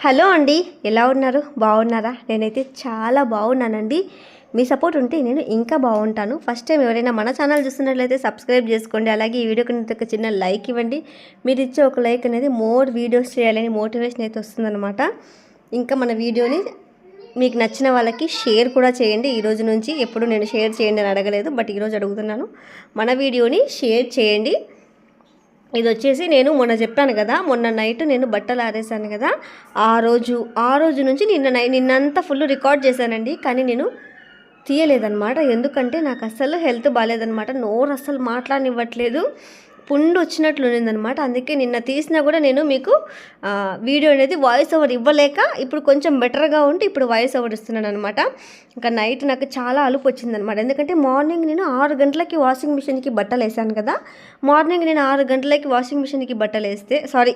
Hello అండి ఎలా ఉన్నారు? బాగున్నారా? నేనైతే చాలా బాగున్నానండి. మీ సపోర్ట్ ఉంటే నేను ఇంకా బాగుంటాను. ఫస్ట్ టైం ఎవరైనా మన ఛానల్ చూస్తున్నట్లయితే సబ్స్క్రైబ్ చేసుకోండి. అలాగే ఈ వీడియోకి ఒక చిన్న లైక్ ఇవ్వండి. మీరు ఇచ్చే ఒక లైక్ అనేది మోర్ వీడియోస్ చేయాలని మోటివేషన్ అయితే వస్తుందన్నమాట. ఇంకా మన వీడియోని మీకు నచ్చిన వాళ్ళకి షేర్ కూడా చేయండి. ఈ రోజు నుంచి ఎప్పుడు నేను షేర్ చేయండి అని అడగలేదు బట్ ఈరోజు అడుగుతున్నాను. మన వీడియోని షేర్ చేయండి. ఇది వచ్చేసి నేను మొన్న చెప్పాను కదా మొన్న నైట్ నేను బట్టలు ఆరేసాను కదా ఆ రోజు ఆ రోజు నుంచి నిన్న నై నిన్నంతా ఫుల్ రికార్డ్ చేశానండి కానీ నేను తీయలేదన్నమాట. ఎందుకంటే నాకు అస్సలు హెల్త్ బాగాలేదనమాట నోరు అస్సలు మాట్లాడనివ్వట్లేదు. పుండు వచ్చినట్లు ఉన్నిందనమాట. అందుకే నిన్న తీసినా కూడా నేను మీకు వీడియో అనేది వాయిస్ ఓవర్ ఇవ్వలేక ఇప్పుడు కొంచెం బెటర్గా ఉంటే ఇప్పుడు వాయిస్ ఓవర్ ఇస్తున్నాను అనమాట ఇంకా నైట్ నాకు చాలా అలుపు వచ్చిందనమాట. ఎందుకంటే మార్నింగ్ నేను ఆరు గంటలకి వాషింగ్ మిషన్కి బట్టలు వేసాను కదా. మార్నింగ్ నేను ఆరు గంటలకి వాషింగ్ మిషన్కి బట్టలు వేస్తే సారీ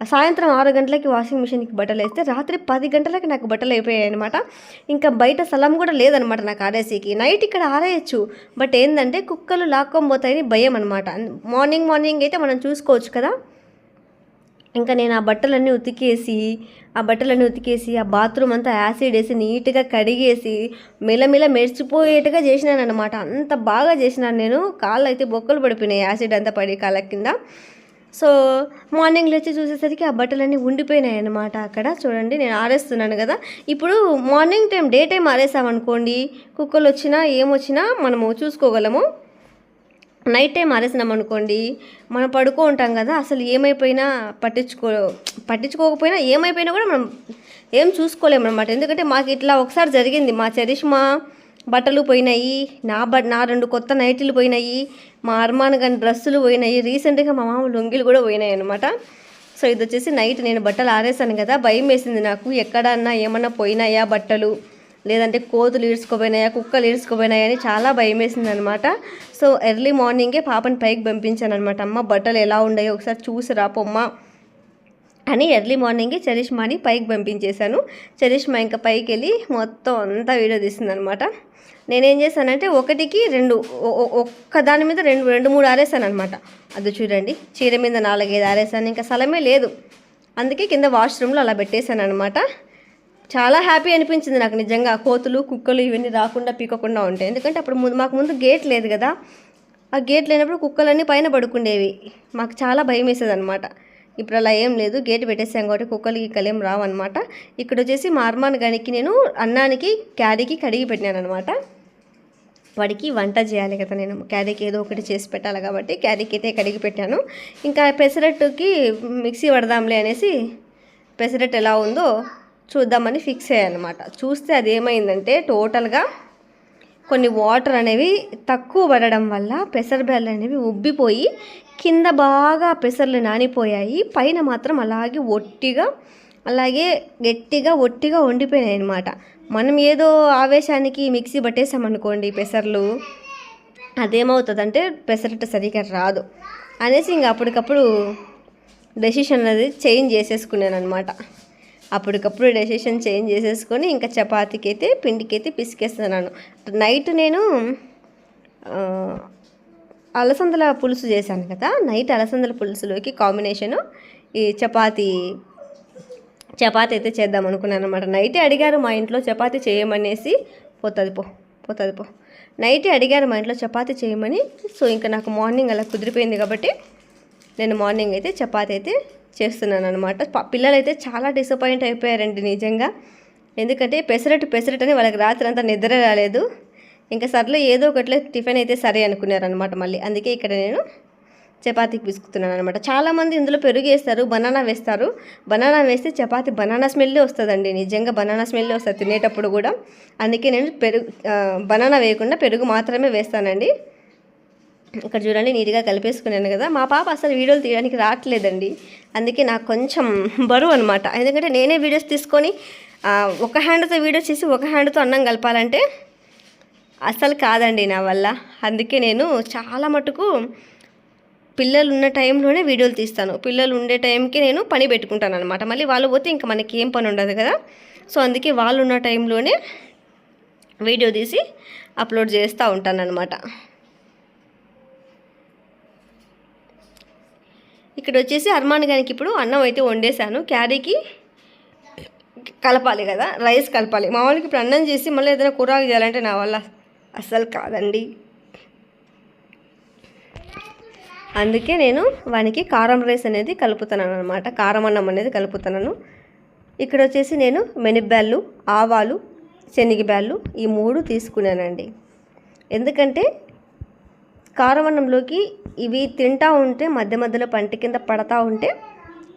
సాయంత్రం ఆరు గంటలకి వాషింగ్ మిషన్కి బట్టలు వేస్తే రాత్రి పది గంటలకి నాకు బట్టలు అయిపోయాయి అనమాట ఇంకా బయట స్థలం కూడా లేదనమాట నాకు ఆరేసీకి నైట్ ఇక్కడ ఆరేయచ్చు. బట్ ఏంటంటే కుక్కలు లాక్కొని భయం అనమాట మార్నింగ్ మార్నింగ్ అయితే మనం చూసుకోవచ్చు కదా. ఇంకా నేను ఆ బట్టలన్నీ ఉతికేసి ఆ బట్టలన్నీ ఉతికేసి ఆ బాత్రూమ్ అంతా యాసిడ్ వేసి నీట్గా కడిగేసి మెలమెల మెరిచిపోయేట్టుగా చేసినాను అనమాట అంత బాగా చేసినాను నేను. కాళ్ళు అయితే బొక్కలు పడిపోయినాయి యాసిడ్ అంతా పడి కాళ్ళ కింద. సో మార్నింగ్ లేచి చూసేసరికి ఆ బట్టలన్నీ ఉండిపోయినాయి అనమాట అక్కడ. చూడండి నేను ఆరేస్తున్నాను కదా. ఇప్పుడు మార్నింగ్ టైం డే టైం ఆరేసామనుకోండి కుక్కలు వచ్చినా ఏమొచ్చినా మనము చూసుకోగలము. నైట్ టైం ఆరేసినాం అనుకోండి మనం పడుకో ఉంటాం కదా అసలు ఏమైపోయినా పట్టించుకో పట్టించుకోకపోయినా ఏమైపోయినా కూడా మనం ఏం చూసుకోలేము అనమాట ఎందుకంటే మాకు ఇట్లా ఒకసారి జరిగింది మా చరిష్మా బట్టలు పోయినాయి నా బ నా రెండు కొత్త నైటీలు పోయినాయి మా అర్మాన్ గారి డ్రెస్సులు పోయినాయి రీసెంట్గా మా మామ లొంగిలు కూడా పోయినాయి అనమాట సో ఇది వచ్చేసి నైట్ నేను బట్టలు ఆరేసాను కదా భయం వేసింది నాకు. ఎక్కడన్నా ఏమన్నా పోయినాయా బట్టలు? లేదంటే కోతులు ఈడ్చుకోపోయినాయా కుక్కలు ఈడ్చుకోపోయినాయా అని చాలా భయం వేసింది అనమాట సో ఎర్లీ మార్నింగే పాపని పైకి పంపించాను అనమాట అమ్మ బట్టలు ఎలా ఉన్నాయో ఒకసారి చూసి రా పొమ్మ. అని ఎర్లీ మార్నింగే చరిష్మాని పైకి పంపించేశాను. చరిష్మా ఇంకా పైకి వెళ్ళి మొత్తం అంతా వీడియో తీస్తుంది అనమాట నేనేం చేశానంటే ఒకటికి రెండు ఒ- ఒక్క దాని మీద రెండు రెండు మూడు ఆరేసాను అనమాట అది చూడండి చీర మీద నాలుగైదు ఆరేసాను. ఇంకా స్థలమే లేదు. అందుకే కింద వాష్రూమ్లో అలా పెట్టేశాను అనమాట చాలా హ్యాపీ అనిపించింది నాకు నిజంగా. కోతులు కుక్కలు ఇవన్నీ రాకుండా పీకకుండా ఉంటాయి ఎందుకంటే అప్పుడు ముందు మాకు ముందు గేట్ లేదు కదా. ఆ గేట్ లేనప్పుడు కుక్కలన్నీ పైన పడుకుండేవి. మాకు చాలా భయం వేసేది అనమాట ఇప్పుడు అలా ఏం లేదు. గేట్ పెట్టేసాం కాబట్టి కుక్కలు గిక్కలు ఏం రావన్నమాట. ఇక్కడ వచ్చేసి మా అర్మాన్ గనికి నేను అన్నానికి క్యారీకి కడిగి పెట్టినాను అనమాట వాడికి వంట చేయాలి కదా నేను. క్యారీకి ఏదో ఒకటి చేసి పెట్టాలి కాబట్టి క్యారీకి అయితే కడిగి పెట్టాను. ఇంకా పెసరట్టుకి మిక్సీ పడదాంలే అనేసి పెసరట్టు ఎలా ఉందో చూద్దామని ఫిక్స్ అయ్యానమాట చూస్తే అది ఏమైందంటే టోటల్గా కొన్ని వాటర్ అనేవి తక్కువ పడడం వల్ల పెసరబెల్లు అనేవి ఉబ్బిపోయి కింద బాగా పెసర్లు నానిపోయాయి. పైన మాత్రం అలాగే ఒట్టిగా అలాగే గట్టిగా ఒట్టిగా వండిపోయినాయి అనమాట మనం ఏదో ఆవేశానికి మిక్సీ పట్టేసామనుకోండి పెసర్లు అదేమవుతుందంటే పెసరట్టు సరిగ్గా రాదు అనేసి ఇంక అప్పటికప్పుడు డెసిషన్ అనేది చేంజ్ చేసేసుకున్నాను అనమాట అప్పటికప్పుడు డెసిషన్ చేంజ్ చేసేసుకొని ఇంకా చపాతీకి అయితే పిండికి అయితే పిసికేస్తున్నాను. నైట్ నేను అలసందల పులుసు చేశాను కదా నైట్ అలసందల పులుసులోకి కాంబినేషను ఈ చపాతీ చపాతీ అయితే చేద్దాం అనుకున్నాను అనమాట నైటే అడిగారు మా ఇంట్లో చపాతీ చేయమనేసి పోతుంది పో పోతుంది పో. నైటే అడిగారు మా ఇంట్లో చపాతీ చేయమని సో ఇంకా నాకు మార్నింగ్ అలా కుదిరిపోయింది కాబట్టి నేను మార్నింగ్ అయితే చపాతీ అయితే చేస్తున్నాను అనమాట పిల్లలు అయితే చాలా డిసప్పాయింట్ అయిపోయారండి నిజంగా. ఎందుకంటే పెసరట్టు పెసరట్టు అని వాళ్ళకి రాత్రి అంతా నిద్ర రాలేదు. ఇంకా సర్లే ఏదో ఒకటిలో టిఫిన్ అయితే సరే అనుకున్నారనమాట మళ్ళీ. అందుకే ఇక్కడ నేను చపాతీకి పిసుకుతున్నాను అనమాట చాలామంది ఇందులో పెరుగు వేస్తారు బనానా వేస్తారు. బనానా వేస్తే చపాతీ బనానా స్మెల్లే వస్తుందండి. నిజంగా బనానా స్మెల్లే వస్తుంది తినేటప్పుడు కూడా. అందుకే నేను పెరుగు బనానా వేయకుండా పెరుగు మాత్రమే వేస్తానండి. ఇక్కడ చూడండి నీట్గా కలిపేసుకున్నాను కదా. మా పాప అసలు వీడియోలు తీయడానికి రావట్లేదండి. అందుకే నాకు కొంచెం బరువు అనమాట ఎందుకంటే నేనే వీడియోస్ తీసుకొని ఒక హ్యాండ్తో వీడియో చేసి ఒక హ్యాండ్తో అన్నం కలపాలంటే అసలు కాదండి నా వల్ల. అందుకే నేను చాలా మటుకు పిల్లలు ఉన్న టైంలోనే వీడియోలు తీస్తాను. పిల్లలు ఉండే టైంకి నేను పని పెట్టుకుంటాను అనమాట మళ్ళీ వాళ్ళు పోతే ఇంకా మనకి ఏం పని ఉండదు కదా. సో అందుకే వాళ్ళు ఉన్న టైంలోనే వీడియో తీసి అప్లోడ్ చేస్తూ ఉంటాను అనమాట ఇక్కడ వచ్చేసి అర్మాన్ గారికి ఇప్పుడు అన్నం అయితే వండేశాను. క్యారీకి కలపాలి కదా రైస్ కలపాలి. మామూలుగా ఇప్పుడు అన్నం చేసి మళ్ళీ ఏదైనా కూరగాయలు చేయాలంటే నా వల్ల అస్సలు కాదండి. అందుకే నేను వానికి కారం రైస్ అనేది కలుపుతున్నాను అనమాట కారం అన్నం అనేది కలుపుతున్నాను. ఇక్కడ వచ్చేసి నేను మెనిబ్యాళ్ళు ఆవాలు శనగబ్యాళ్ళు ఈ మూడు తీసుకున్నానండి. ఎందుకంటే కారవన్నంలోకి ఇవి తింటా ఉంటే మధ్య మధ్యలో పంటి కింద పడతా ఉంటే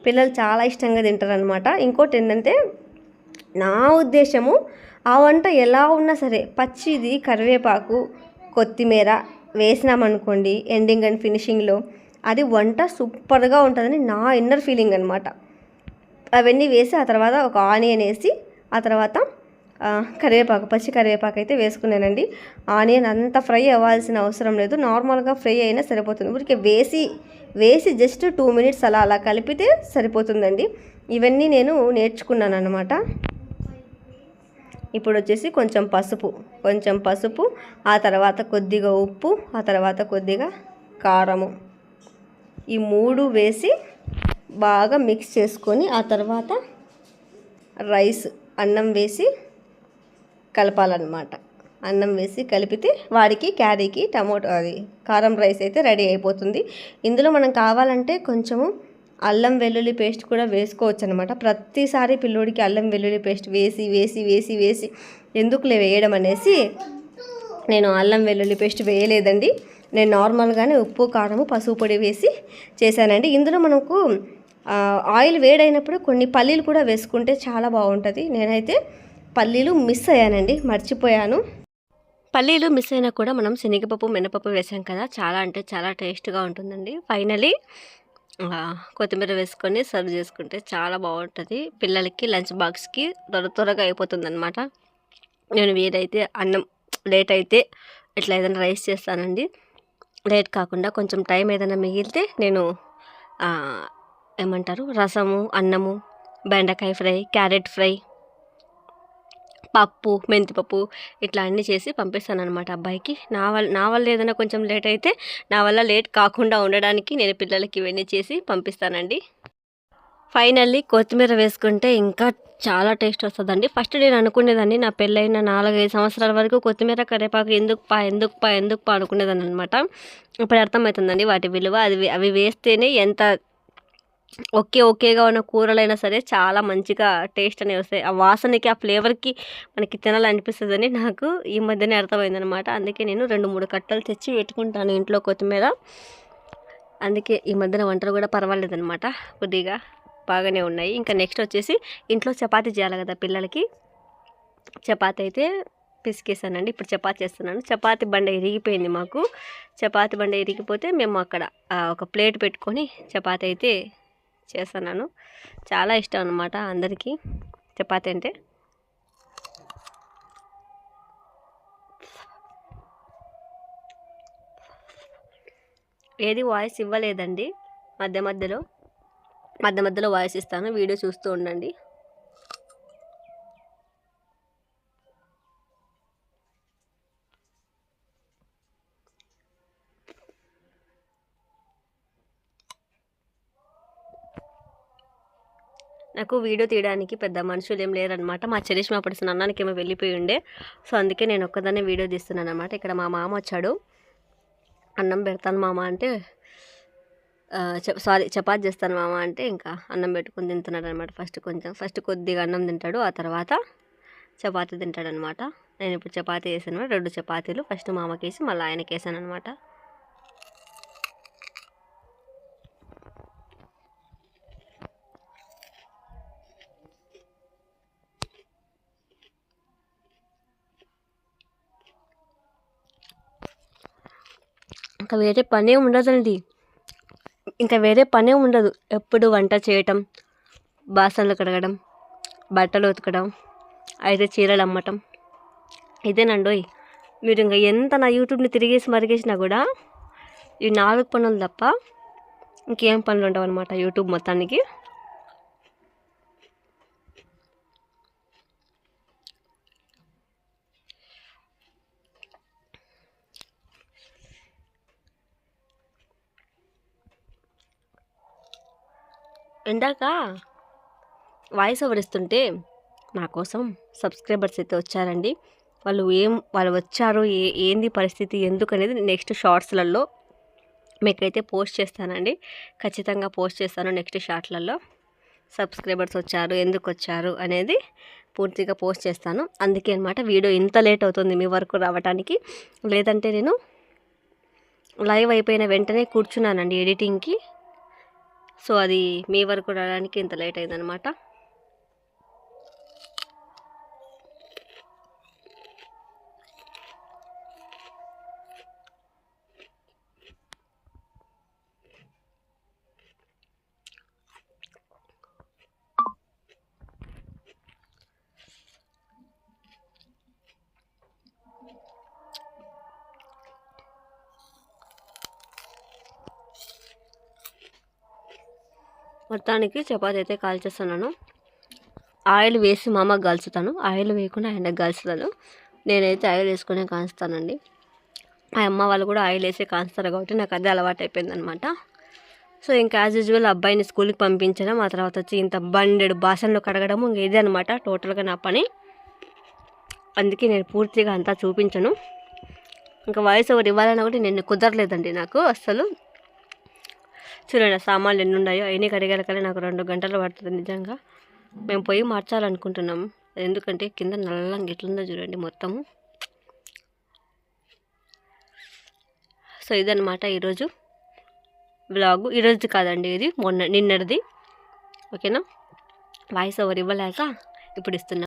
పిల్లలు చాలా ఇష్టంగా తింటారనమాట ఇంకోటి ఏంటంటే నా ఉద్దేశము ఆ వంట ఎలా ఉన్నా సరే పచ్చిది కరివేపాకు కొత్తిమీర వేసినామనుకోండి ఎండింగ్ అండ్ ఫినిషింగ్లో అది వంట సూపర్గా ఉంటుందని నా ఇన్నర్ ఫీలింగ్ అనమాట అవన్నీ వేసి ఆ తర్వాత ఒక ఆనియన్ వేసి ఆ తర్వాత కరివేపాకు పచ్చి కరివేపాకు అయితే వేసుకున్నానండి. ఆనియన్ అంత ఫ్రై అవ్వాల్సిన అవసరం లేదు. నార్మల్గా ఫ్రై అయినా సరిపోతుంది. ఊరికే వేసి వేసి జస్ట్ టూ మినిట్స్ అలా అలా కలిపితే సరిపోతుందండి. ఇవన్నీ నేను నేర్చుకున్నాను అనమాట ఇప్పుడు వచ్చేసి కొంచెం పసుపు కొంచెం పసుపు ఆ తర్వాత కొద్దిగా ఉప్పు ఆ తర్వాత కొద్దిగా కారము. ఈ మూడు వేసి బాగా మిక్స్ చేసుకొని ఆ తర్వాత రైస్ అన్నం వేసి కలపాలన్నమాట. అన్నం వేసి కలిపితే వాడికి క్యారీకి టమోటో అది కారం రైస్ అయితే రెడీ అయిపోతుంది. ఇందులో మనం కావాలంటే కొంచెము అల్లం వెల్లుల్లి పేస్ట్ కూడా వేసుకోవచ్చు అనమాట ప్రతిసారి పిల్లోడికి అల్లం వెల్లుల్లి పేస్ట్ వేసి వేసి వేసి వేసి ఎందుకులే వేయడం అనేసి నేను అల్లం వెల్లుల్లి పేస్ట్ వేయలేదండి. నేను నార్మల్గానే ఉప్పు కారము పసుపు పొడి వేసి చేశానండి. ఇందులో మనకు ఆయిల్ వేడైనప్పుడు కొన్ని పల్లీలు కూడా వేసుకుంటే చాలా బాగుంటుంది. నేనైతే పల్లీలు మిస్ అయ్యానండి మర్చిపోయాను. పల్లీలు మిస్ అయినా కూడా మనం శనగపప్పు మినపప్పు వేసాం కదా చాలా అంటే చాలా టేస్ట్గా ఉంటుందండి. ఫైనలీ కొత్తిమీర వేసుకొని సర్వ్ చేసుకుంటే చాలా బాగుంటుంది. పిల్లలకి లంచ్ బాక్స్కి త్వర త్వరగా అయిపోతుంది అనమాట నేను వేడైతే అన్నం లేట్ అయితే ఇట్లా ఏదైనా రైస్ చేస్తానండి. లేట్ కాకుండా కొంచెం టైం ఏదైనా మిగిలితే నేను ఏమంటారు? రసము అన్నము బెండకాయ ఫ్రై క్యారెట్ ఫ్రై పప్పు మెంతిపప్పు ఇట్లా అన్నీ చేసి పంపిస్తాను అనమాట అబ్బాయికి. నా వల్ల నా వల్ల ఏదైనా కొంచెం లేట్ అయితే నా వల్ల లేట్ కాకుండా ఉండడానికి నేను పిల్లలకి ఇవన్నీ చేసి పంపిస్తానండి. ఫైనల్లీ కొత్తిమీర వేసుకుంటే ఇంకా చాలా టేస్ట్ వస్తుందండి. ఫస్ట్ నేను అనుకునేదాన్ని నా పెళ్ళైన నాలుగైదు సంవత్సరాల వరకు కొత్తిమీర కరివేపాకు ఎందుకు పా ఎందుకు పా ఎందుకు పా అనుకునేదాన్ని అనమాట ఇప్పుడు అర్థమవుతుందండి వాటి విలువ. అది అవి వేస్తేనే ఎంత ఓకే ఓకేగా ఉన్న కూరలైనా సరే చాలా మంచిగా టేస్ట్ అనేవి వస్తాయి. ఆ వాసనకి ఆ ఫ్లేవర్కి మనకి తినాలనిపిస్తుందని నాకు ఈ మధ్యనే అర్థమైందనమాట అందుకే నేను రెండు మూడు కట్టలు తెచ్చి పెట్టుకుంటాను ఇంట్లో కొత్తిమీర. అందుకే ఈ మధ్యన వంటలు కూడా పర్వాలేదనమాట కొద్దిగా బాగానే ఉన్నాయి. ఇంకా నెక్స్ట్ వచ్చేసి ఇంట్లో చపాతి చేయాలి కదా పిల్లలకి. చపాతి అయితే పిసికేసానండి. ఇప్పుడు చపాతి చేస్తున్నాను. చపాతి బండ ఇరిగిపోయింది మాకు. చపాతి బండ ఇరిగిపోతే మేము అక్కడ ఒక ప్లేట్ పెట్టుకొని చపాతి అయితే చేస్తున్నాను. చాలా ఇష్టం అనమాట అందరికీ. చపాతి అంటే. ఏది వాయిస్ ఇవ్వలేదండి. మధ్య మధ్యలో మధ్య మధ్యలో వాయిస్ ఇస్తాను. వీడియో చూస్తూ ఉండండి. నాకు వీడియో తీయడానికి పెద్ద మనుషులు ఏం లేరనమాట మా చరిష్మా అప్పుడు స్నానానికి ఏమో వెళ్ళిపోయి ఉండే. సో అందుకే నేను ఒక్కదాన్నే వీడియో తీస్తున్నాను అనమాట ఇక్కడ మా మామ వచ్చాడు. అన్నం పెడతాను మామ అంటే సారీ చపాతి చేస్తాను మామ అంటే ఇంకా అన్నం పెట్టుకుని తింటున్నాడు అనమాట ఫస్ట్ కొంచెం. ఫస్ట్ కొద్దిగా అన్నం తింటాడు. ఆ తర్వాత చపాతీ తింటాడనమాట నేను ఇప్పుడు చపాతీ వేసాను రెండు చపాతీలు ఫస్ట్ మామకి వేసి మళ్ళీ ఆయనకి వేసాను అనమాట ఇంకా వేరే పనే ఉండదండి. ఇంకా వేరే పనే ఉండదు. ఎప్పుడు వంట చేయటం బాసనలు కడగడం బట్టలు ఉతకడం అయితే చీరలు అమ్మటం. ఇదేనండోయ్. మీరు ఇంకా ఎంత నా యూట్యూబ్ని తిరిగేసి మరిగేసినా కూడా ఈ నాలుగు పనులు తప్ప ఇంకేం పనులు ఉండవు అనమాట యూట్యూబ్ మొత్తానికి. ఇందాక వాయిస్ ఓవర్ ఇస్తుంటే నా కోసం సబ్స్క్రైబర్స్ అయితే వచ్చారండి. వాళ్ళు ఏం వాళ్ళు వచ్చారు ఏ ఏంది పరిస్థితి ఎందుకు అనేది నెక్స్ట్ షార్ట్స్లలో మీకైతే పోస్ట్ చేస్తానండి. ఖచ్చితంగా పోస్ట్ చేస్తాను నెక్స్ట్ షార్ట్లలో సబ్స్క్రైబర్స్ వచ్చారు ఎందుకు వచ్చారు అనేది పూర్తిగా పోస్ట్ చేస్తాను. అందుకే అనమాట వీడియో ఇంత లేట్ అవుతుంది మీ వరకు రావడానికి లేదంటే నేను లైవ్ అయిపోయిన వెంటనే కూర్చున్నానండి ఎడిటింగ్కి సో అది మీ వరకు రావడానికి ఇంత లేట్ అయిందనమాట మొత్తానికి చపాతి అయితే కాల్చేస్తున్నాను. ఆయిల్ వేసి మా అమ్మకి కలుచుతాను ఆయిల్ వేయకుండా ఆయన కలుస్తాను నేనైతే ఆయిల్ వేసుకునే కాస్తానండి ఆ అమ్మ వాళ్ళు కూడా ఆయిల్ వేసి కాస్తారు కాబట్టి నాకు అదే అలవాటు అయిపోయిందనమాట సో ఇంకా యాజ్ యూజువల్ అబ్బాయిని స్కూల్కి పంపించడం ఆ తర్వాత వచ్చి ఇంత బండెడు బాసనలు కడగడము ఇంక ఇదే అనమాట టోటల్గా నా పని. అందుకే నేను పూర్తిగా అంతా చూపించను. ఇంకా వాయిస్ ఓవర్ ఇవ్వాలన్నా కూడా నేను కుదరలేదండి నాకు అసలు చూడండి సామాన్లు ఎన్ని ఉన్నాయో అవన్నీ కడిగేలకల్లా నాకు రెండు గంటలు పడుతుంది నిజంగా. మేము పొయ్యి మార్చాలనుకుంటున్నాం. ఎందుకంటే కింద నల్లంగా ఎట్లుందో చూడండి మొత్తము. సో ఇదనమాట ఈరోజు బ్లాగు ఈరోజు కాదండి ఇది మొన్న నిన్నటిది. ఓకేనా? వాయిస్ ఓవర్ ఇవ్వలేక ఇప్పుడు ఇస్తున్నాం.